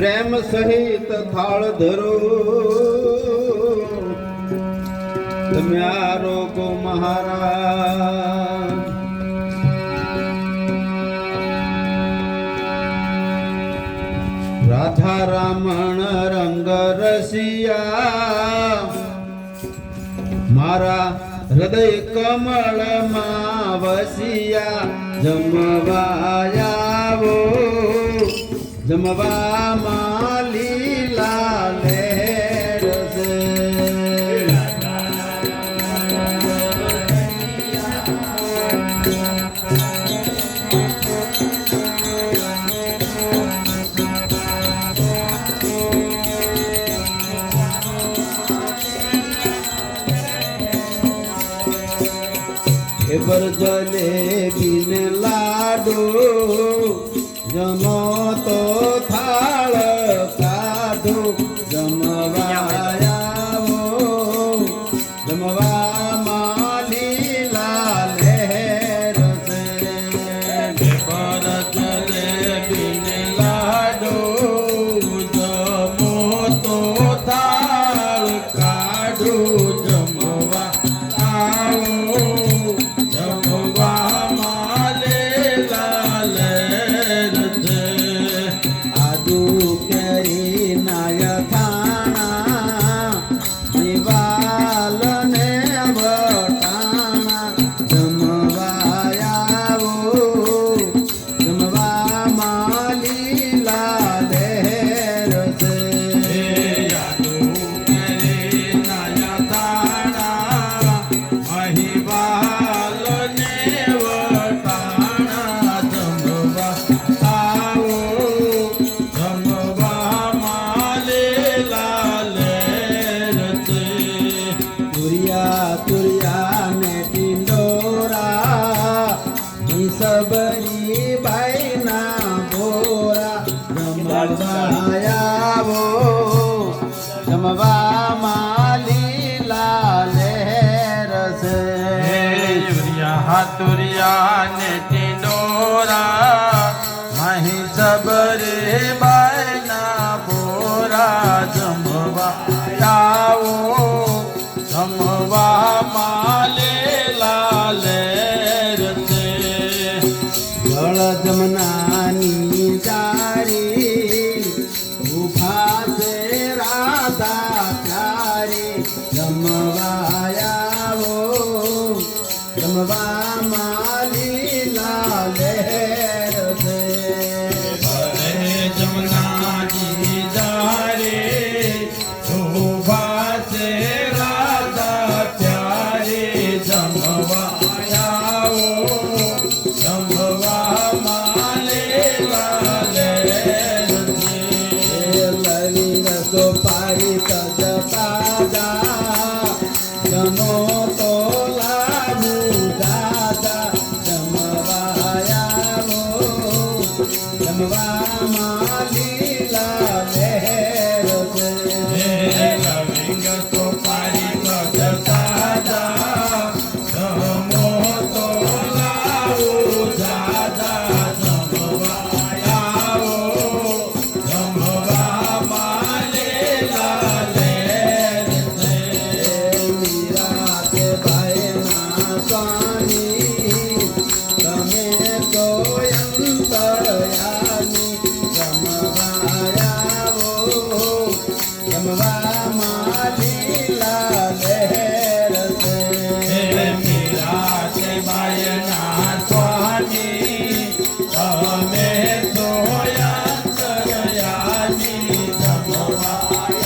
પ્રેમ સહિત થાળ ધરો. તમે આરોગો મહારાજ. રાધા રામણ રંગ રસિયા. મારા હૃદય કમળમાં વસિયા. જમવાયાવો Dhamma mama. એબર જલેબીને લાડુ જમો તો થાળ કાઢો જમવાયાવો જમવામાં તુરિયા ને ટિંડોરા સબરી બાઈના બોરા જમવાયાવો જમવા માલી લાલે રસે હાતુરિયા ને ટિંડોરા મહી સબરે બાયના બોરા જમવા આવો જળ જમનાની જારી ઊભા છે રાધા પ્યારી. જમવાયાવો જમવા માલી હરે જમનાજી જારે શોભા છે રાધા પ્યારે. જમવા Bye.